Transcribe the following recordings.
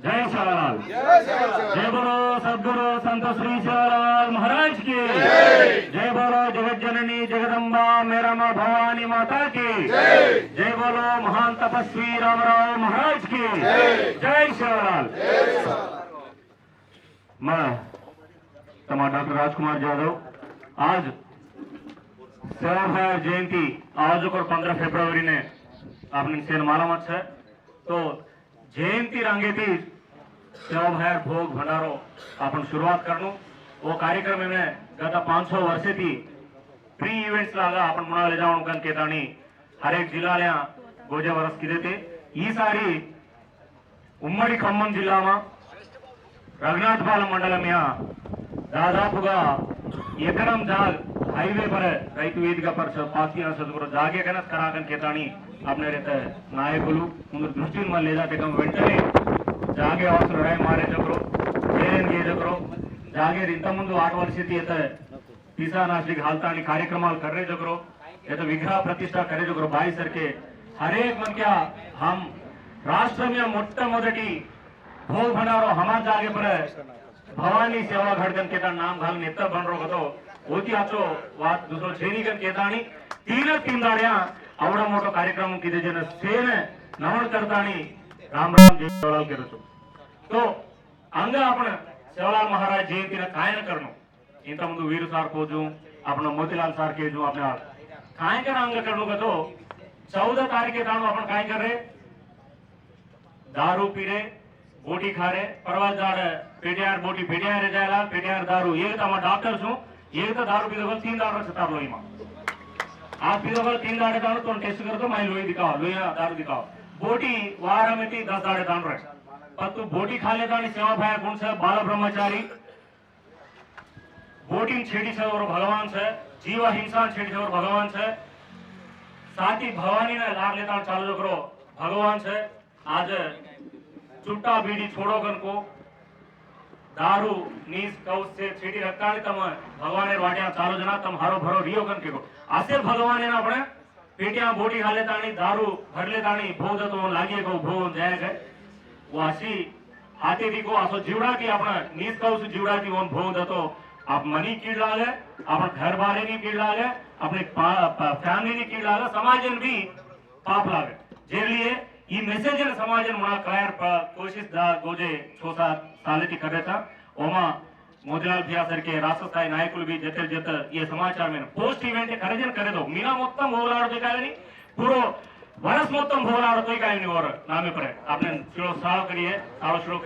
जय शिवलाल जय बोलो सदगुरु संत श्री शिवलाल महाराज की। जय बोलो जगत जननी जगदम्बा मेरा माँ भवानी माता की। जय बोलो महान तपस्वी राम राव महाराज की। जय शिवलाल। मैं तमा डॉक्टर राजकुमार यादव आज सेवा जयंती, आज और पंद्रह फेब्रुवरी ने आपने से मालूम है तो जयंती रंगे थी सेवा भाया भोग भंडारो। अपन शुरुआत करनो। कार्यक्रम में गत 500 वर्ष थी। प्री इवेंट्स लागा मना ले जाऊँ कन हर एक जिला ले गोजा वर्ष की देते सारी उम्मड़ी खम्मन जिला मा रघुनाथ पाल मंडल में आ दादा जाग हाईवे पर है वेद का पर सब जागे कनत करा कन अपने रहता है नायक बोलू दृष्टि में ले जाते कम वेंटरी ಜಾಗೆ ಅವರು ಲಡಾಯಿ ಮಾಡಿದ್ರು ಏನೇನು ಗೇಜಕರು ಜಾಗೆ ಇಂತ ಮುಂದೆ ಆಟ ಪರಿಸ್ಥಿತಿ ಇತ್ತ ಪಿಸಾ ನಾಶಿಗೆ ಹಾಲ್ತಾಣಿ ಕಾರ್ಯಕ್ರಮಾలు ಕರ್ರೆ ಜಗರು ಇದು ವಿಗ್ರಹ ಪ್ರತಿಷ್ಠಾ ಕರೆ ಜಗರು ಬಾಯಿ ಸರ್ಕೆ ಹರೇಕ್ ಮನ್ಕ್ಯ ಹಮ್ ರಾಷ್ಟ್ರಮಯ ಮೊಟ್ಟ ಮೊದಟಿ ಭೋಗ್ ಭಂಡಾರೋ ಹಮ ಜಾಗೆ ಪರ ಭವಾನಿ ಸೇವಾ ಘಟಕನ್ ಕೇತಾಣ ನಾಮ ಘಾಲ್ ನೇತ್ರ ಬನ್ ರೋ ಗತೋ ಓತಿ ಆಚೋ ವಾತ್ ದೂಸರೋ ಶ್ರೇಣಿಗನ್ ಕೇತಾಣಿ ತೀರ ತಿಂದಾಳ್ಯ ಅವಡ ಮೋಟೋ ಕಾರ್ಯಕ್ರಮ ಕಿದೆ ಜನ ಸೇನೆ ನವಣ ಕರ್ತಾಣಿ રામ રામ જય સેવાલાલ કર્યો છો તો ಅಂಗ आपण सेवालाल महाराज जयंतीला काय न करणं ఇంతకుముందు వీరు సార్ పోజు आपण मोतीलाल सार के जो आपल्या काय कर अंग करणं का तो चौदह तारीख के ताणू आपण काय कर रे दारू पी रे बोटी खा रे परवा जा रे पेटियार बोटी पेटियार रे जायला पेटियार दारू एक तो हमारा डॉक्टर छू एक तो दारू पीधो तीन दारू सतार लोई मां आप पीधो कल तीन दाड़े ताणू तो टेस्ट कर दो मैं लोई दिखाओ लोई दारू दिखाओ बोटी वार में थी दस दाड़े तान रहे पर तू बोटी खा लेता नहीं सेवा भाया गुण से बाल ब्रह्मचारी बोटी छेड़ी से और भगवान से जीव हिंसा छेड़ी से और भगवान से સાથી ભવાનીને લાભ લેતા ચાલુ કરો, ભગવાન છે. આજે ચૂંટા બીડી છોડો કનકો દારૂ, નીસ, કૌસ છે છેટી રક્કાણી તમે ભગવાને વાટ્યા, ચાલો જના તમ હારો ભરો, રિયો કન કે આશે ભગવાન એને આપણે ಪೇಟಿಯ ಬೋಟಿ ಹಾಲೆ ತಾಣಿ ದಾರು ಗಡ್ಲೆ ತಾಣಿ ಭೋಜ તો લાગીએ કહું ભો જાય છે વાસી હાથેથી કો આસો જીવડા કે આપણા નીસ કહું છું જીવડાથી ઓન ભો જતો આપ મની કીડ લાગે આપણા ઘર બારે ની કીડ લાગે આપણે ફેમિલી ની કીડ લાગે સમાજન ભી પાપ લાગે જે લીએ ઈ મેસેજ ને સમાજન મુણા કાયર પર કોશિશ દા ગોજે 6 સાત સાલે થી કરે તા ઓમાં మోతిలాల్ భియా రాష్ట్ర స్థాయి నాయకులు బి జత జత ఈ సమాచారం పోస్ట్ ఈవెంట్ కరెజన్ కరెదో. మీనా మొత్తం ಹೋರಾಡೋದು కాదని పూర్వ వరస్ మొత్తం ಹೋರಾಡೋದು కాదని వారు नाम पर आपने शुरू साल करिए साल शुरू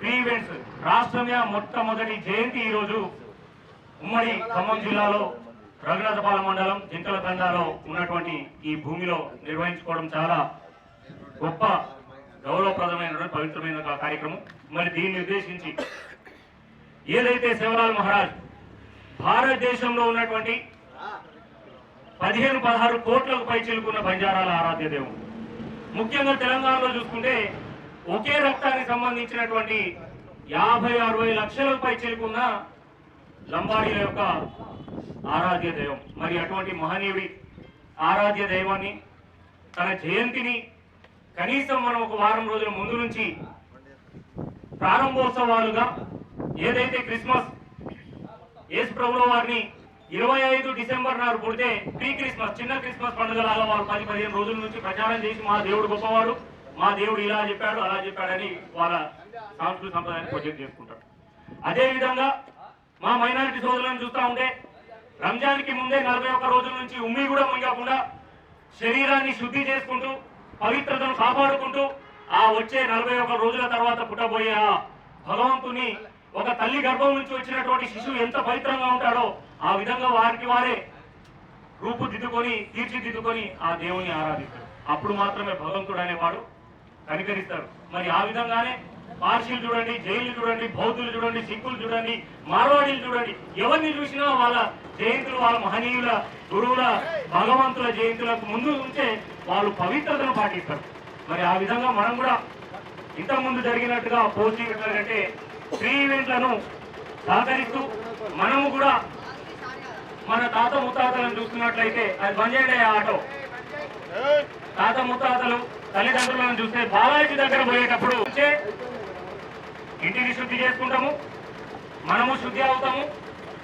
ప్రీ ఈవెంట్స్. రాష్ట్రంగా మొట్టమొదటి జయంతి ఈరోజు ఉమ్మడి ఖమ్మం జిల్లాలో రఘునాథపాల మండలం జింకల తండాలో ఉన్నటువంటి ఈ భూమిలో నిర్వహించుకోవడం చాలా గొప్ప గౌరవప్రదమైనటువంటి పవిత్రమైన కార్యక్రమం. మరి దీన్ని ఉద్దేశించి ఏదైతే శివలాల్ మహారాజ్ భారతదేశంలో ఉన్నటువంటి పదిహేను పదహారు కోట్లకు పై చిలుకున్న బంజారాల ఆరాధ్య దేవుడు. ముఖ్యంగా తెలంగాణలో చూసుకుంటే ఒకే రక్తానికి సంబంధించినటువంటి యాభై అరవై లక్షలకు పై చిలుకున్న లంబాడీల యొక్క ఆరాధ్య దైవం. మరి అటువంటి మహనీయుడి ఆరాధ్య దైవాన్ని తన జయంతిని కనీసం మనం ఒక వారం రోజుల ముందు నుంచి ప్రారంభోత్సవాలుగా ఏదైతే క్రిస్మస్ యేసు ప్రభుల వారిని ఇరవై ఐదు డిసెంబర్ నాడు పుడితే ప్రీ క్రిస్మస్ చిన్న క్రిస్మస్ పండుగ లాగా వాళ్ళు పది పదిహేను రోజుల నుంచి ప్రచారం చేసి మా దేవుడు గొప్పవాడు మా దేవుడు ఇలా చెప్పాడు అలా చెప్పాడని వాళ్ళ సాంస్కృతిక సంప్రదాయాన్ని ప్రొజెక్ట్ చేసుకుంటారు అదే విధంగా మా మైనారిటీ సోదరులను చూస్తా ఉంటే రంజాన్కి ముందే నలభై ఒక్క రోజుల నుంచి ఉమ్మి కూడా మునిగకుండా శరీరాన్ని శుద్ధి చేసుకుంటూ పవిత్రతను కాపాడుకుంటూ ఆ వచ్చే నలభై ఒక్క రోజుల తర్వాత పుట్టబోయే ఆ భగవంతుని ఒక తల్లి గర్భం నుంచి వచ్చినటువంటి శిశువు ఎంత పవిత్రంగా ఉంటాడో ఆ విధంగా వారికి వారే రూపుదిద్దుకొని తీర్చిదిద్దుకొని ఆ దేవుని ఆరాధిస్తాడు అప్పుడు మాత్రమే భగవంతుడు అనేవాడు కనికరిస్తాడు. మరి ఆ విధంగానే పార్సీలు చూడండి జైలు చూడండి బౌద్ధులు చూడండి సిక్కులు చూడండి మార్వాడీలు చూడండి ఎవరిని చూసినా వాళ్ళ జయంతులు వాళ్ళ మహనీయుల గురువుల భగవంతుల జయంతులకు ముందు ఉంటే వాళ్ళు పవిత్రతను పాటిస్తారు. మరి ఆ విధంగా మనం కూడా ఇంతకుముందు జరిగినట్టుగా పోటీ ఈవెంట్ల ఫ్రీ ప్రీ ఈవెంట్లను సహకరిస్తూ మనము కూడా మన తాత ముత్తాతలను చూస్తున్నట్లయితే అది బంద్ చేయండి ఆ ఆటో. తాత ముత్తాతలు తల్లిదండ్రులను చూస్తే బాలాజీ దగ్గర పోయేటప్పుడు వచ్చే ఇంటిని శుద్ధి చేసుకుంటాము మనము శుద్ధి అవుతాము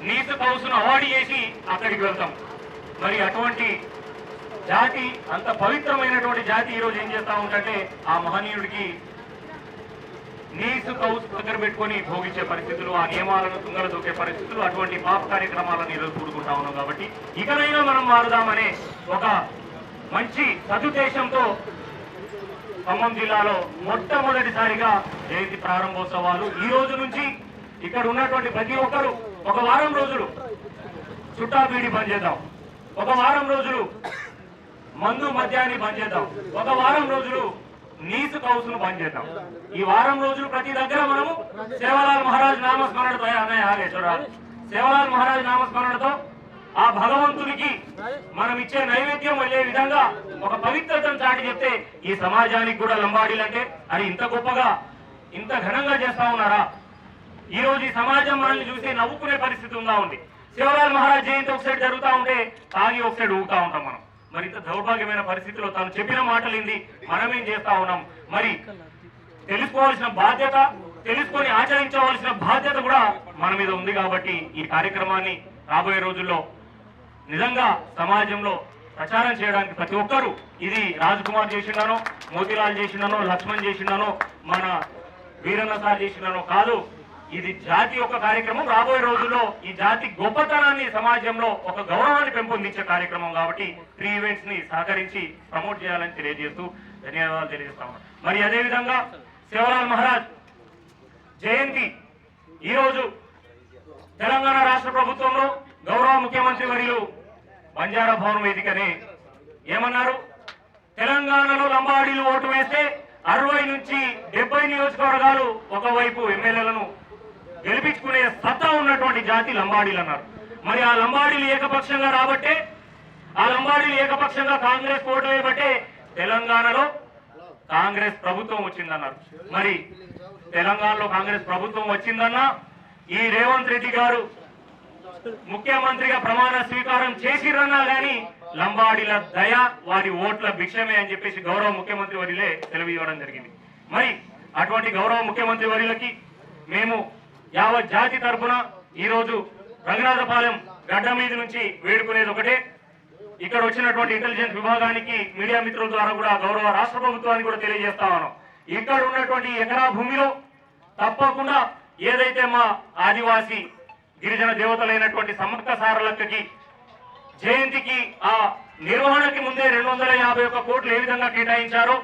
నీసు కౌసును అవార్డు చేసి అక్కడికి వెళ్తాం మరి అటువంటి జాతి అంత పవిత్రమైనటువంటి జాతి ఈ రోజు ఏం చేస్తా ఉంటే ఆ మహనీయుడికి నీసు కౌస్ దగ్గర పెట్టుకొని భోగించే పరిస్థితులు ఆ నియమాలను తుంగలు దొక్కే పరిస్థితులు అటువంటి పాప కార్యక్రమాలను ఈరోజు కూడుకుంటా ఉన్నాం కాబట్టి ఇకనైనా మనం మారుదామనే ఒక మంచి సదుద్దేశంతో ఖమ్మం జిల్లాలో మొట్టమొదటిసారిగా జయంతి ప్రారంభోత్సవాలు. ఈ రోజు నుంచి ఇక్కడ ఉన్నటువంటి ప్రతి ఒక్కరు ఒక వారం రోజులు చుట్టా బీడి చేద్దాం ఒక వారం రోజులు మందు మద్యాన్ని బంద్ చేద్దాం. ఒక వారం రోజులు నీసు కౌసును బంద్ చేద్దాం. ఈ వారం రోజులు ప్రతి దగ్గర మనము సేవలాల్ మహారాజ్ నామస్మరణతో ఏ అన్నయ్య ఆగే చూడాలి సేవలాల్ మహారాజ్ నామస్మరణతో ఆ భగవంతునికి మనం ఇచ్చే నైవేద్యం వెళ్ళే విధంగా ఒక పవిత్రతను చాటి చెప్తే ఈ సమాజానికి కూడా లంబాడీలంటే అది ఇంత గొప్పగా ఇంత ఘనంగా చేస్తా ఉన్నారా? ఈ రోజు ఈ సమాజం మనల్ని చూసి నవ్వుకునే పరిస్థితి ఉందా ఉంది? శివలాల్ మహారాజ్ జయంతి ఒక సైడ్ జరుగుతా ఉంటే తాగి ఒకసారి ఊగుతా ఉంటాం మనం. మరింత దౌర్భాగ్యమైన పరిస్థితిలో తాను చెప్పిన మాటలు మనమేం మనం ఏం చేస్తా ఉన్నాం? మరి తెలుసుకోవాల్సిన బాధ్యత తెలుసుకొని ఆచరించవలసిన బాధ్యత కూడా మన మీద ఉంది కాబట్టి ఈ కార్యక్రమాన్ని రాబోయే రోజుల్లో నిజంగా సమాజంలో ప్రచారం చేయడానికి ప్రతి ఒక్కరూ ఇది రాజ్ కుమార్ చేసిండనో మోతీలాల్ చేసిండనో లక్ష్మణ్ చేసిండనో మన వీరన్న సార్ చేసిండనో కాదు ఇది జాతి యొక్క కార్యక్రమం. రాబోయే రోజుల్లో ఈ జాతి గొప్పతనాన్ని సమాజంలో ఒక గౌరవాన్ని పెంపొందించే కార్యక్రమం కాబట్టి ప్రీ ఈవెంట్స్ని సహకరించి ప్రమోట్ చేయాలని తెలియజేస్తూ ధన్యవాదాలు తెలియజేస్తాము మరి అదేవిధంగా శివలాల్ మహారాజ్ జయంతి ఈరోజు తెలంగాణ రాష్ట్ర ప్రభుత్వంలో గౌరవ ముఖ్యమంత్రి వర్యులు బంజారా భవన్ వేదికనే ఏమన్నారు? తెలంగాణలో లంబాడీలు ఓటు వేస్తే అరవై నుంచి డెబ్బై నియోజకవర్గాలు ఒకవైపు ఎమ్మెల్యేలను గెలిపించుకునే సత్తా ఉన్నటువంటి జాతి లంబాడీలు అన్నారు. మరి ఆ లంబాడీలు ఏకపక్షంగా రాబట్టే ఆ లంబాడీలు ఏకపక్షంగా కాంగ్రెస్ ఓటు వేయబట్టే తెలంగాణలో కాంగ్రెస్ ప్రభుత్వం వచ్చిందన్నారు. మరి తెలంగాణలో కాంగ్రెస్ ప్రభుత్వం వచ్చిందన్నా ఈ రేవంత్ రెడ్డి గారు ముఖ్యమంత్రిగా ప్రమాణ స్వీకారం చేసిరన్నా గాని లంబాడీల దయ వారి ఓట్ల భిక్షమే అని చెప్పేసి గౌరవ ముఖ్యమంత్రి వరిలే తెలివి ఇవ్వడం జరిగింది. మరి అటువంటి గౌరవ ముఖ్యమంత్రి వరిలకి మేము యావత్ జాతి తరఫున ఈరోజు రంగనాథపాలెం గడ్డ మీద నుంచి వేడుకునేది ఒకటే. ఇక్కడ వచ్చినటువంటి ఇంటెలిజెన్స్ విభాగానికి మీడియా మిత్రుల ద్వారా కూడా గౌరవ రాష్ట్ర ప్రభుత్వానికి కూడా తెలియజేస్తా ఉన్నాం. ఇక్కడ ఉన్నటువంటి ఎకరా భూమిలో తప్పకుండా ఏదైతే మా ఆదివాసీ గిరిజన దేవతలైనటువంటి సమర్థ సారలక్కకి జయంతికి ఆ నిర్వహణకి ముందే రెండు వందల యాభై ఒక్క కోట్లు ఏ విధంగా కేటాయించారో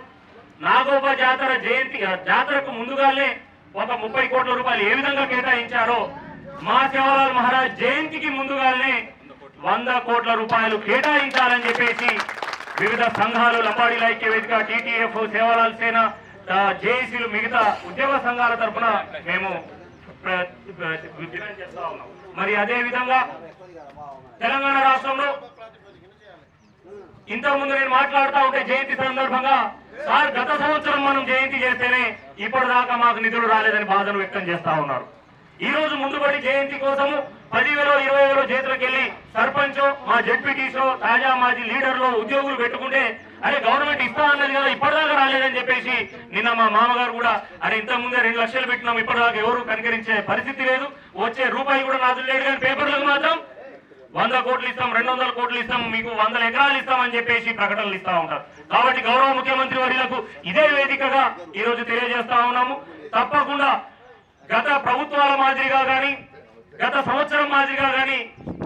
నాగోబ జాతర జయంతి ఆ జాతరకు ముందుగానే ఒక ముప్పై కోట్ల రూపాయలు ఏ విధంగా కేటాయించారో మా సేవలాల్ మహారాజ్ జయంతికి ముందుగానే వంద కోట్ల రూపాయలు కేటాయించాలని చెప్పేసి వివిధ సంఘాలు లంబాడీల ఐక్య వేదిక టీటీఎఫ్ సేవలాల్ సేన ఆ, జేఏసీలు మిగతా ఉద్యోగ సంఘాల తరఫున మేము మరి అదే విధంగా తెలంగాణ రాష్ట్రంలో ఇంతకు ముందు నేను మాట్లాడుతూ ఉంటే జయంతి సందర్భంగా సార్ గత సంవత్సరం మనం జయంతి చేస్తేనే ఇప్పటిదాకా మాకు నిధులు రాలేదని బాధను వ్యక్తం చేస్తా ఉన్నారు. ఈ రోజు ముందుబడి జయంతి కోసము పదివేలో ఇరవై వేలో చేతులకు వెళ్ళి సర్పంచ్ మా జడ్పీటీసో తాజా మాజీ లీడర్లు ఉద్యోగులు పెట్టుకుంటే అరే గవర్నమెంట్ ఇస్తా అన్నది కదా ఇప్పటిదాకా రాలేదని చెప్పేసి నిన్న మా మామగారు కూడా అరే ఇంత ముందే రెండు లక్షలు పెట్టినాం ఇప్పటిదాకా ఎవరు కనికరించే పరిస్థితి లేదు వచ్చే రూపాయి కూడా నాదు లేడు కానీ పేపర్లకు మాత్రం వంద కోట్లు ఇస్తాం రెండు వందల కోట్లు ఇస్తాం మీకు వందల ఎకరాలు ఇస్తామని చెప్పేసి ప్రకటనలు ఇస్తా ఉంటారు. కాబట్టి గౌరవ ముఖ్యమంత్రి వర్యులకు ఇదే వేదికగా ఈరోజు తెలియజేస్తా ఉన్నాము. తప్పకుండా గత ప్రభుత్వాల మాదిరిగా కానీ గత సంవత్సరం మాదిరిగా కానీ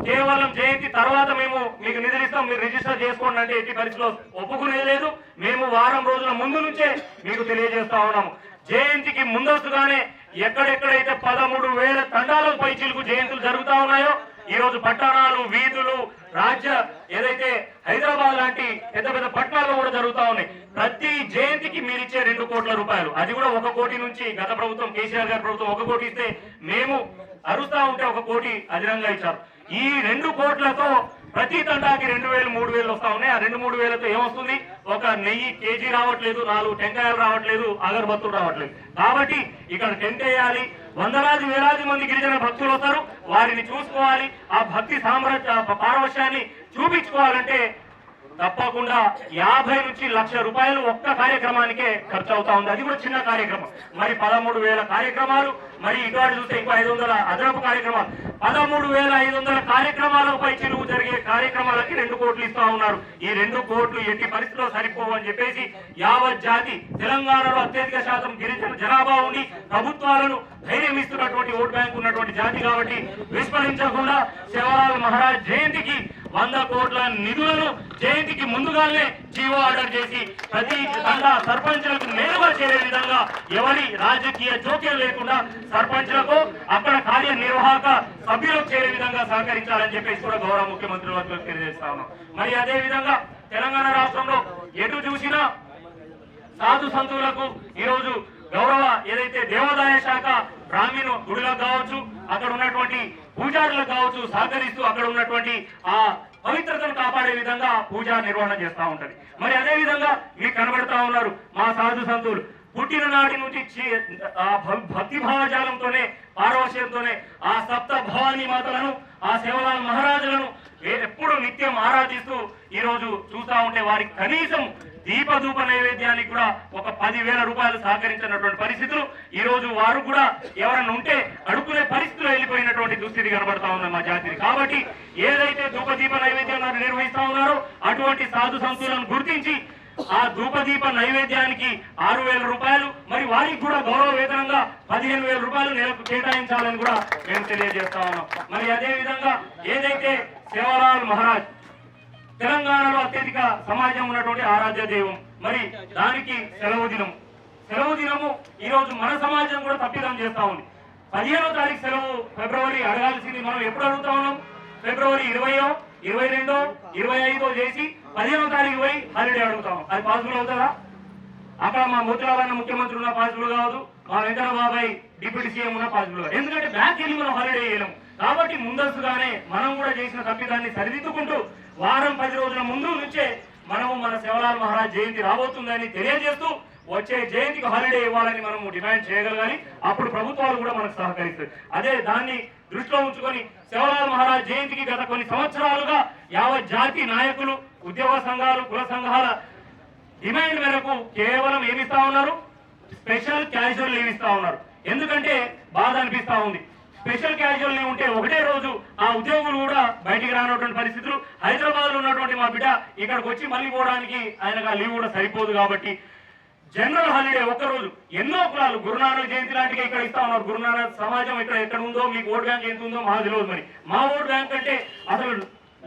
కేవలం జయంతి తర్వాత మేము మీకు నిధులు ఇస్తాం మీరు రిజిస్టర్ చేసుకోండి అంటే ఎట్టి పరిస్థితిలో ఒప్పుకునేది లేదు. మేము వారం రోజుల ముందు నుంచే మీకు తెలియజేస్తా ఉన్నాము. జయంతికి ముందస్తుగానే ఎక్కడెక్కడైతే పదమూడు వేల తండాల పై చిలుకు జయంతులు జరుగుతా ఉన్నాయో ఈ రోజు పట్టణాలు వీధులు రాజ్య ఏదైతే హైదరాబాద్ లాంటి పెద్ద పెద్ద పట్టణాల్లో కూడా జరుగుతూ ఉన్నాయి. ప్రతి జయంతికి మీరు ఇచ్చే రెండు కోట్ల రూపాయలు. అది కూడా ఒక కోటి నుంచి గత ప్రభుత్వం కేసీఆర్ గారి ప్రభుత్వం ఒక కోటి ఇస్తే మేము అరుస్తా ఉంటే ఒక కోటి అధికంగా ఇచ్చారు. ఈ రెండు కోట్లతో ప్రతి తండాకి రెండు వేలు మూడు వేలు వస్తా ఉన్నాయి. ఆ రెండు మూడు వేలతో ఏమొస్తుంది? ఒక నెయ్యి కేజీ రావట్లేదు నాలుగు టెంకాయలు రావట్లేదు అగరబత్తులు రావట్లేదు. కాబట్టి ఇక్కడ టెంట్ వేయాలి. వందలాది వేలాది మంది గిరిజన భక్తులు వస్తారు. వారిని చూసుకోవాలి. ఆ భక్తి సామ్రాజ్య పారవశ్యాన్ని చూపించుకోవాలంటే తప్పకుండా యాభై నుంచి లక్ష రూపాయలు ఒక్క కార్యక్రమానికే ఖర్చు అవుతా ఉంది. అది కూడా చిన్న కార్యక్రమం. మరి పదమూడు వేల కార్యక్రమాలు మరి ఇటువంటి చూస్తే ఇంకో ఐదు వందల అదనపు కార్యక్రమాలు. పదమూడు వేల ఐదు వందల కార్యక్రమాలపై చెరువు జరిగే కార్యక్రమాలకి రెండు కోట్లు ఇస్తా ఉన్నారు. ఈ రెండు కోట్లు ఎట్టి పరిస్థితిలో సరిపోవని చెప్పేసి యావత్ జాతి తెలంగాణలో అత్యధిక శాతం గిరిజన జనాభా ఉండి ప్రభుత్వాలను ధైర్యం ఇస్తున్నటువంటి ఓట్ బ్యాంక్ ఉన్నటువంటి జాతి కాబట్టి విస్మరించకుండా శివలాల్ మహారాజ్ జయంతికి వంద కోట్ల నిధులను జయంతికి ముందుగానే జీవో ఆర్డర్ చేసి ప్రతి తండా సర్పంచులకు నేరుగా చేరే విధంగా ఎవరి రాజకీయ జోక్యం లేకుండా సర్పంచులకు అక్కడ కార్యనిర్వాహక సభ్యులకు చేరే విధంగా సహకరించాలని చెప్పేసి కూడా గౌరవ ముఖ్యమంత్రి వర్గం తెలియజేస్తా ఉన్నాం. మరి అదే విధంగా తెలంగాణ రాష్ట్రంలో ఎటు చూసినా సాధు సంతులకు ఈరోజు గౌరవ ఏదైతే దేవాదాయ శాఖ బ్రాహ్మీణ గుడిలకు కావచ్చు అక్కడ ఉన్నటువంటి పూజారులకు కావచ్చు సహకరిస్తూ అక్కడ ఉన్నటువంటి ఆ పవిత్రతను కాపాడే విధంగా పూజా నిర్వహణ చేస్తా ఉంటది. మరి అదే విధంగా మీకు కనబడతా ఉన్నారు మా సాధు సంతులు. పుట్టిన నాటి నుంచి ఆ భ- భక్తి భావజాలంతోనే పారవశ్యంతోనే ఆ సప్త భవానీ మాతలను ఆ శివలాల్ మహారాజులను ఎప్పుడు నిత్యం ఆరాధిస్తూ ఈ రోజు చూస్తా ఉంటే వారికి కనీసం దీపధూప నైవేద్యానికి కూడా ఒక పదివేల రూపాయలు సహకరించినటువంటి పరిస్థితులు. ఈ రోజు వారు కూడా ఎవరన్నా ఉంటే అడుక్కునే పరిస్థితులు వెళ్ళిపోయినటువంటి దుస్థితి కనబడతా ఉంది మా జాతిని కాబట్టి ఏదైతే ధూపదీప నైవేద్యం నిర్వహిస్తా ఉన్నారో అటువంటి సాధు సంతులను గుర్తించి ఆ ధూపదీప నైవేద్యానికి ఆరు వేల రూపాయలు మరి వారికి కూడా గౌరవ వేతనంగా పదిహేను వేల రూపాయలు నెలకు కేటాయించాలని కూడా మేము తెలియజేస్తా ఉన్నాం. మరి అదే విధంగా ఏదైతే సేవలాల్ మహారాజ్ తెలంగాణలో అత్యధిక సమాజం ఉన్నటువంటి ఆరాధ్య దైవం మరి దానికి సెలవు దినం సెలవు దినము ఈ రోజు మన సమాజం కూడా తప్పిదం చేస్తా ఉంది. పదిహేనో తారీఖు సెలవు ఫిబ్రవరి అడగాల్సింది మనం ఎప్పుడు అడుగుతా ఉన్నాం? ఫిబ్రవరి ఇరవయో ఇరవై రెండో ఇరవై ఐదో చేసి పదిహేనో తారీఖు పోయి హాలిడే అడుగుతాం. అది పాసిబుల్ అవుతుందా? అక్కడ మా మోతిలాలన్న ముఖ్యమంత్రి ఉన్న పాసిబుల్ కావద్దు మా వెంకట బాబాయ్ డిప్యూటీ సీఎం ఉన్న పాసిబుల్ కాదు. ఎందుకంటే బ్యాక్ వెళ్ళి మనం హాలిడే చేయలేము కాబట్టి ముందస్తుగానే మనం కూడా చేసిన తప్పిదాన్ని సరిదిద్దుకుంటూ వారం పది రోజుల ముందు నుంచే మనము మన శివలాల్ మహారాజ్ జయంతి రాబోతుందని తెలియజేస్తూ వచ్చే జయంతికి హాలిడే ఇవ్వాలని మనము డిమాండ్ చేయగలగాలి. అప్పుడు ప్రభుత్వాలు కూడా మనకు సహకరిస్తాయి. అదే దాన్ని దృష్టిలో ఉంచుకొని శివలాల్ మహారాజ్ జయంతికి గత కొన్ని సంవత్సరాలుగా యావత్ జాతి నాయకులు ఉద్యోగ సంఘాలు కుల సంఘాల డిమాండ్ మేరకు కేవలం ఏమిస్తా ఉన్నారు? స్పెషల్ క్యాజువల్ లీవ్ ఇస్తా ఉన్నారు. ఎందుకంటే బాధ అనిపిస్తా ఉంది. స్పెషల్ క్యాజువల్ లీవ్ ఉంటే ఒకటే రోజు ఆ ఉద్యోగులు కూడా బయటికి రానటువంటి పరిస్థితులు. హైదరాబాద్లో ఉన్నటువంటి మా బిడ్డ ఇక్కడికి వచ్చి మళ్ళీ పోవడానికి ఆయనకు ఆ లీవ్ కూడా సరిపోదు కాబట్టి జనరల్ హాలిడే ఒక్క రోజు. ఎన్నో కులాలు. గురునానక్ జయంతి లాంటివి ఇక్కడ ఇస్తా ఉన్నారు. గురునానక్ సమాజం ఇక్కడ ఎక్కడ ఉందో మీకు ఓట్ బ్యాంక్ ఎంత ఉందో మాకు తెలియదు మరి. మా ఓట్ బ్యాంక్ అంటే అసలు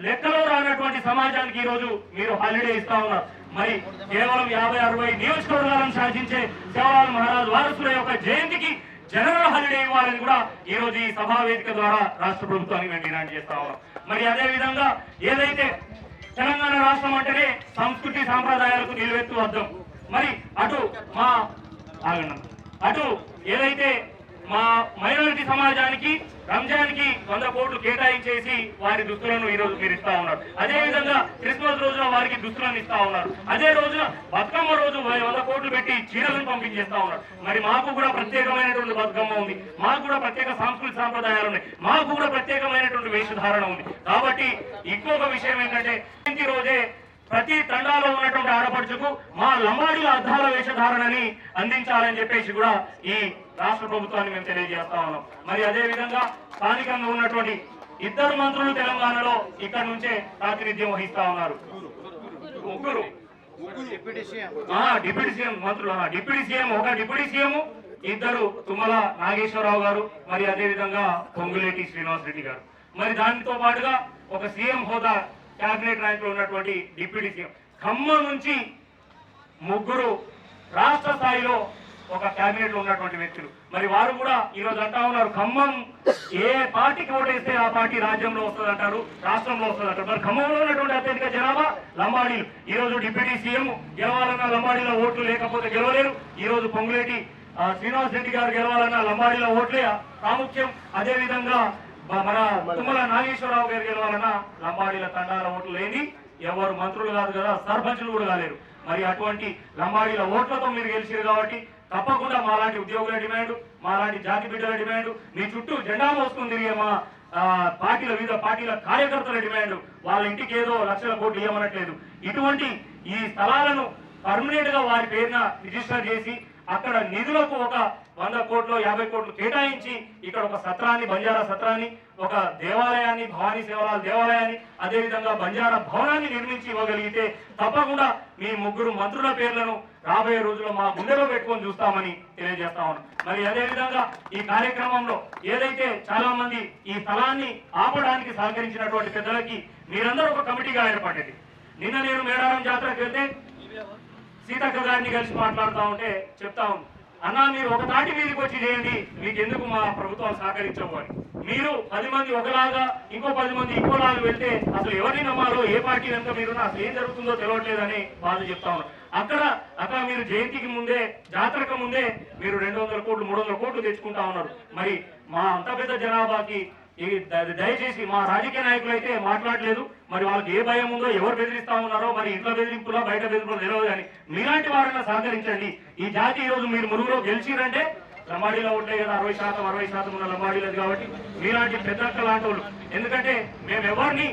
లెక్కలో రానటువంటి సమాజానికి ఈ రోజు మీరు హాలిడే ఇస్తా ఉన్నారు. మరి కేవలం యాభై అరవై నియోజకవర్గాలను సాధించే సేవలాల్ మహారాజ్ వారసుల యొక్క జయంతికి జనరల్ హాలిడే ఇవ్వాలని కూడా ఈ రోజు ఈ సభా వేదిక ద్వారా రాష్ట్ర ప్రభుత్వానికి మేము డిమాండ్ చేస్తా ఉన్నాం. మరి అదే విధంగా ఏదైతే తెలంగాణ రాష్ట్రం అంటేనే సంస్కృతి సాంప్రదాయాలకు నిలువెత్తు అర్థం. మరి అటు మా ఆగండి. అటు ఏదైతే మా మైనారిటీ సమాజానికి రంజాన్కి వంద కోట్లు కేటాయించేసి వారి దుస్తులను ఈ రోజు మీరు ఇస్తా ఉన్నారు. అదే విధంగా క్రిస్మస్ రోజున వారికి దుస్తులను ఇస్తా ఉన్నారు. అదే రోజున బతుకమ్మ రోజు వంద కోట్లు పెట్టి చీరలను పంపించేస్తా ఉన్నారు. మరి మాకు కూడా ప్రత్యేకమైనటువంటి బతుకమ్మ ఉంది. మాకు కూడా ప్రత్యేక సాంస్కృతిక సాంప్రదాయాలు ఉన్నాయి. మాకు కూడా ప్రత్యేకమైనటువంటి వేషధారణ ఉంది. కాబట్టి ఇంకొక విషయం ఏంటంటే రోజే ప్రతి తండాలో ఉన్నటువంటి ఆడపడుచుకు మా లంబాడీల అద్దాల వేషధారణని అందించాలని చెప్పేసి కూడా ఈ రాష్ట్ర ప్రభుత్వాన్ని మేము తెలియజేస్తా ఉన్నాం. మరి అదే విధంగా స్థానికంగా ఉన్నటువంటి ఇద్దరు మంత్రులు తెలంగాణలో ఇక్కడ నుంచే ప్రాతినిధ్యం వహిస్తా ఉన్నారు. ముగ్గురు. ఆ, డిప్యూటీ సీఎం మంత్రులు ఆ, డిప్యూటీ సీఎం ఒక డిప్యూటీ సీఎం ఇద్దరు తుమ్మల నాగేశ్వరరావు గారు మరి అదే విధంగా పొంగులేటి శ్రీనివాస్ రెడ్డి గారు. మరి దానితో పాటుగా ఒక సీఎం హోదా క్యాబినెట్ ర్యాంక్లో ఉన్నటువంటి డిప్యూటీ సీఎం. ఖమ్మం నుంచి ముగ్గురు రాష్ట్ర స్థాయిలో ఒక కేబినెట్లో ఉన్నటువంటి వ్యక్తులు. మరి వారు కూడా ఈ రోజు అంటా ఉన్నారు ఖమ్మం ఏ పార్టీకి ఓటేస్తే ఆ పార్టీ రాజ్యంలో వస్తుంది అంటారు రాష్ట్రంలో వస్తుంది అంటారు. మరి ఖమ్మంలో ఉన్నటువంటి అత్యధిక జనాభా లంబాడీలు. ఈ రోజు డిప్యూటీ సీఎం గెలవాలన్నా లంబాడీలో ఓట్లు లేకపోతే గెలవలేరు. ఈ రోజు పొంగులేటి ఆ, శ్రీనివాస్ రెడ్డి గారు గెలవాలన్న లంబాడీలో ఓట్లే ప్రాముఖ్యం అదే విధంగా మన తుమ్మల నాగేశ్వరరావు గారి గెలవాలన్న లంబాడీల తండాల ఓట్లు లేని ఎవరు మంత్రులు కాదు కదా సర్పంచులు కూడా కాలేరు. మరి అటువంటి లంబాడీల ఓట్లతో మీరు గెలిచారు కాబట్టి తప్పకుండా మాలాంటి ఉద్యోగుల డిమాండ్ మాలాంటి జాతి బిడ్డల డిమాండ్ మీ చుట్టూ జెండా మోసుకుని తిరిగే మా పార్టీల వివిధ పార్టీల కార్యకర్తల డిమాండ్ వాళ్ళ ఇంటికి ఏదో లక్షల కోట్లు ఇవ్వమనట్లేదు. ఇటువంటి ఈ స్థలాలను పర్మనెంట్గా వారి పేరున రిజిస్టర్ చేసి అక్కడ నిధులకు ఒక వంద కోట్లు యాభై కోట్లు కేటాయించి ఇక్కడ ఒక సత్రాన్ని బంజారా సత్రాన్ని ఒక దేవాలయాన్ని భవానీ సేవరాల దేవాలయాన్ని అదేవిధంగా బంజారా భవనాన్ని నిర్మించి ఇవ్వగలిగితే తప్పకుండా మీ ముగ్గురు మంత్రుల పేర్లను రాబోయే రోజుల్లో మా గుండెలో పెట్టుకొని చూస్తామని తెలియజేస్తా ఉన్నాం. మరి అదేవిధంగా ఈ కార్యక్రమంలో ఏదైతే చాలా మంది ఈ స్థలాన్ని ఆపడానికి సహకరించినటువంటి పెద్దలకి మీరందరూ ఒక కమిటీగా ఏర్పడ్డది నిన్న నేను మేడారం జాతరకు వెళ్తే సీతక్క గారిని కలిసి మాట్లాడుతూ ఉంటే చెప్తా ఉంది అన్నా మీరు ఒకదాటి మీదకి వచ్చి చేయండి. మీకు ఎందుకు మా ప్రభుత్వాలు సహకరించవు అని మీరు పది మంది ఒకలాగా ఇంకో పది మంది ఇంకోలాగా వెళ్తే అసలు ఎవరిని నమ్మాలో ఏ పార్టీ వెనుక మీరు అసలు ఏం జరుగుతుందో తెలియట్లేదని బాధ చెప్తా ఉన్నారు. అక్కడ అక్కడ మీరు జయంతికి ముందే జాతరకు ముందే మీరు రెండు వందల కోట్లు మూడు వందల కోట్లు తెచ్చుకుంటా ఉన్నారు. మరి మా అంత పెద్ద జనాభాకి ఈ దయచేసి మా రాజకీయ నాయకులు అయితే మాట్లాడలేదు. మరి వాళ్ళకి ఏ భయం ఉందో ఎవరు బెదిరిస్తా ఉన్నారో మరి ఇంట్లో బెదిరింపులో బయట బెదిరింపులో తెలియదు కానీ మీలాంటి వారైనా సహకరించండి. ఈ జాతి ఈ రోజు మీరు మురుగులో గెలిచిరంటే లంబాడీలో ఉంటాయి కదా అరవై శాతం అరవై శాతం ఉన్న లంబాడీలది కాబట్టి మీలాంటి పెద్దక్క లాంటి వాళ్ళు ఎందుకంటే మేము ఎవరిని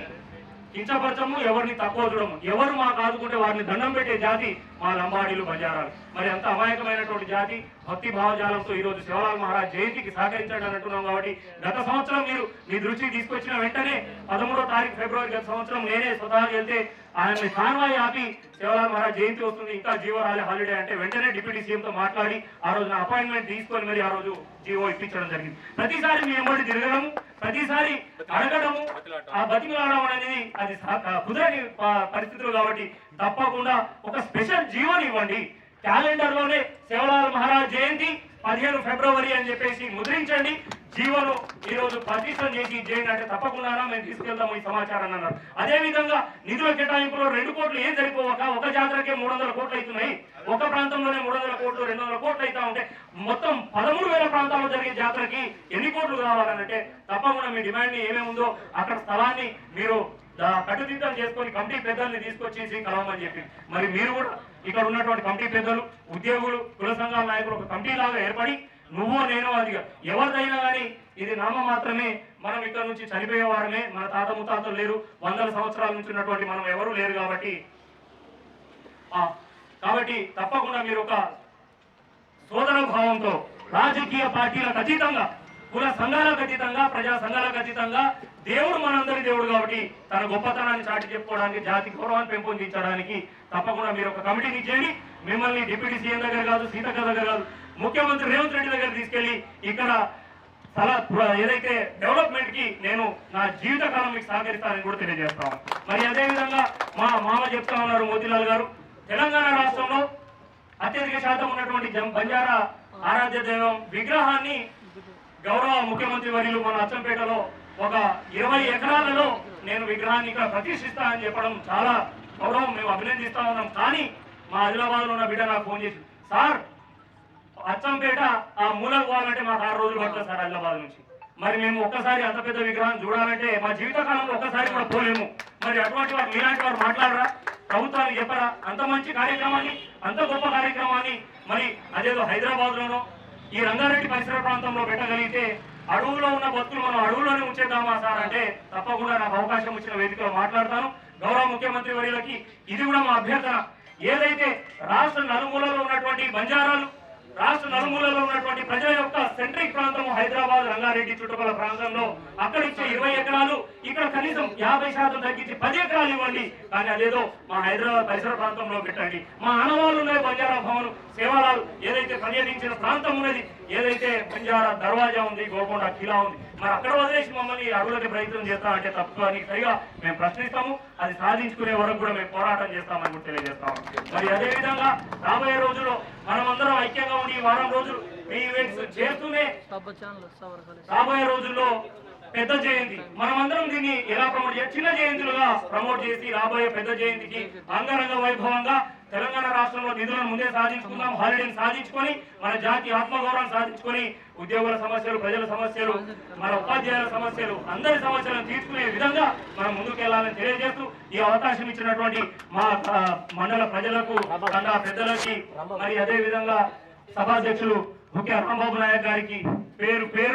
కించపరచము ఎవరిని తక్కువ చూడము. ఎవరు మాకు ఆదుకుంటే వారిని దండం పెట్టే జాతి మా లంబాడీలు బజారాలు. మరి అంత అమాయకమైనటువంటి జాతి భక్తి భావజాలంతో ఈ రోజు శివలాల్ మహారాజ్ జయంతికి సహకరించండి అని అంటున్నాం కాబట్టి గత సంవత్సరం మీరు మీ దృష్టికి తీసుకొచ్చిన వెంటనే పదమూడో తారీఖు ఫిబ్రవరి గత సంవత్సరం నేనే స్వతహాగా వెళ్తే ఆయన్ని కాన్వాయ్ ఆపి శివలాల్ మహారాజ్ జయంతి వస్తుంది ఇంకా జీవో రాలే హాలిడే అంటే వెంటనే డిప్యూటీ సీఎంతో మాట్లాడి ఆ రోజు నా అపాయింట్మెంట్ తీసుకొని మరి ఆ రోజు జీవో ఇప్పించడం జరిగింది. ప్రతిసారి మీ ఎమ్మడి తిరగడము ప్రతిసారి అడగడము ఆ బతిమలాడడం అనేది అది కుదరని పరిస్థితులు కాబట్టి తప్పకుండా ఒక స్పెషల్ జీవోని ఇవ్వండి. క్యాలెండర్లోనే శివలాల్ మహారాజ్ జయంతి పదిహేను ఫిబ్రవరి అని చెప్పేసి ముద్రించండి. జీవోను ఈరోజు పరిశీలన ప్రతిష్టం చేసి చేయండి అంటే తప్పకుండా మేము తీసుకెళ్తాము ఈ సమాచారాన్ని అన్నారు. అదే విధంగా నిధుల కేటాయింపులో రెండు కోట్లు ఏం సరిపోవక ఒక జాతరకే మూడు వందల కోట్లు అవుతున్నాయి. ఒక ప్రాంతంలోనే మూడు వందల కోట్లు రెండు వందల కోట్లు అవుతా ఉంటే మొత్తం పదమూడు వేల ప్రాంతాల్లో జరిగే జాతరకి ఎన్ని కోట్లు కావాలనంటే తప్పకుండా మీ డిమాండ్ ఏమేమి ఉందో అక్కడ స్థలాన్ని మీరు కట్టుదిద్దం చేసుకొని కమిటీ పెద్దల్ని తీసుకొచ్చేసి కలవమని చెప్పి. మరి మీరు కూడా ఇక్కడ ఉన్నటువంటి కమిటీ పెద్దలు ఉద్యోగులు కుల సంఘాల నాయకులు ఒక కమిటీ లాగా ఏర్పడి నువ్వో నేను అది ఎవరిదైనా కానీ ఇది నామ మాత్రమే. మనం ఇక్కడ నుంచి చనిపోయే వారమే. మన తాత ముత్తాతలు లేరు. వందల సంవత్సరాల నుంచి ఉన్నటువంటి మనం ఎవరు లేరు కాబట్టి. ఆ, కాబట్టి తప్పకుండా మీరు ఒక సోదర భావంతో రాజకీయ పార్టీలకు అతీతంగా కుల సంఘాలకు అతీతంగా ప్రజా సంఘాలకు అతీతంగా దేవుడు మనందరి దేవుడు కాబట్టి తన గొప్పతనాన్ని చాటి చెప్పుకోవడానికి జాతి గౌరవాన్ని పెంపొందించడానికి తప్పకుండా మీరు ఒక కమిటీని చేయండి మిమ్మల్ని డిప్యూటీ సీఎం దగ్గర కాదు సీతక్క దగ్గర కాదు ముఖ్యమంత్రి రేవంత్ రెడ్డి దగ్గర తీసుకెళ్ళి ఇక్కడ స్థల ఏదైతే డెవలప్మెంట్కి నేను నా జీవితకాలం మీకు సహకరిస్తానని కూడా తెలియజేస్తాను మరి అదేవిధంగా మా మామ చెప్తా ఉన్నారు మోతీలాల్ గారు తెలంగాణ రాష్ట్రంలో అత్యధిక శాతం ఉన్నటువంటి జం- బంజారా ఆరాధ్య దైవం విగ్రహాన్ని గౌరవ ముఖ్యమంత్రి వర్యులు మన అచ్చంపేటలో ఒక ఇరవై ఎకరాలలో నేను విగ్రహాన్ని ఇక్కడ ప్రతిష్ఠిస్తా అని చెప్పడం చాలా గౌరవం మేము అభినందిస్తా ఉన్నాం. కానీ మా ఆదిలాబాద్లో ఉన్న బిడ్డ నాకు ఫోన్ చేసి సార్ అచ్చంపేట ఆ మూలకు పోవాలంటే మాకు ఆరు రోజులు పడుతుంది సార్ హైదరాబాద్ నుంచి. మరి మేము ఒక్కసారి అంత పెద్ద విగ్రహం చూడాలంటే మా జీవితకాలంలో ఒక్కసారి కూడా పోలేము. మరి అటువంటి వారు మీలాంటి వారు మాట్లాడరా? ప్రభుత్వాలు చెప్పరా? అంత మంచి కార్యక్రమాన్ని అంత గొప్ప కార్యక్రమాన్ని మరి అదేదో హైదరాబాద్లోనో ఈ రంగారెడ్డి పరిసర ప్రాంతంలో పెట్టగలిగితే అడవులో ఉన్న బతుకులు మనం అడవులోనే ఉంచేద్దామా సార్ అంటే తప్పకుండా నాకు అవకాశం వచ్చిన వేదికలో మాట్లాడతాను. గౌరవ ముఖ్యమంత్రి వర్యులకి ఇది కూడా మా అభ్యర్థన. ఏదైతే రాష్ట్ర నలుమూలలో ఉన్నటువంటి బంజారాలు రాష్ట్ర నలుమూలలో ఉన్నటువంటి ప్రజల యొక్క సెంట్రిక్ ప్రాంతం హైదరాబాద్ రంగారెడ్డి చుట్టుపక్కల ప్రాంతంలో. అక్కడ ఇచ్చే ఇరవై ఎకరాలు ఇక్కడ కనీసం యాభై శాతం తగ్గించి పది ఎకరాలు ఇవ్వండి. కానీ అదేదో మా హైదరాబాద్ పరిసర ప్రాంతంలో పెట్టండి. మా ఆనవాళ్ళు ఉన్నాయి బంజారా భవన్ సేవలాలు. ఏదైతే పర్యటించిన ప్రాంతం ఉన్నది ఏదైతే బంజారా దర్వాజా ఉంది గోల్కొండ కిలా ఉంది మరి అక్కడ వదిలేసి మమ్మల్ని అడుగులకి ప్రయత్నం చేస్తా అంటే తప్పు అని సరిగా మేము ప్రశ్నిస్తాము. అది సాధించుకునే వరకు కూడా మేము పోరాటం చేస్తామని కూడా తెలియజేస్తాము మరి అదే విధంగా రాబోయే రోజుల్లో మనమందరం ఐక్యంగా ఉండి వారం రోజులు మీ ఈవెంట్స్ చేస్తూనే రాబోయే రోజుల్లో పెద్ద జయంతి. మనమందరం దీన్ని ఎలా ప్రమోట్ చేయాలి చిన్న జయంతులుగా ప్రమోట్ చేసి రాబోయే పెద్ద జయంతికి అంగరంగ వైభవంగా తెలంగాణ రాష్ట్రంలో నిధులను ముందే సాధించుకుందాం హాలిడేని సాధించుకొని మన జాతి ఆత్మగౌరవం సాధించుకొని ఉద్యోగుల సమస్యలు ప్రజల సమస్యలు మన ఉపాధ్యాయుల సమస్యలు అందరి సమస్యలను తీర్చుకునే విధంగా మనం ముందుకెళ్ళాలని తెలియజేస్తూ ఈ అవకాశం ఇచ్చినటువంటి మా మండల ప్రజలకు కన్నా పెద్దలకి మరి అదే విధంగా సభాధ్యక్షులు ముఖ్య రాంబాబు నాయక్ గారికి పేరు పేరున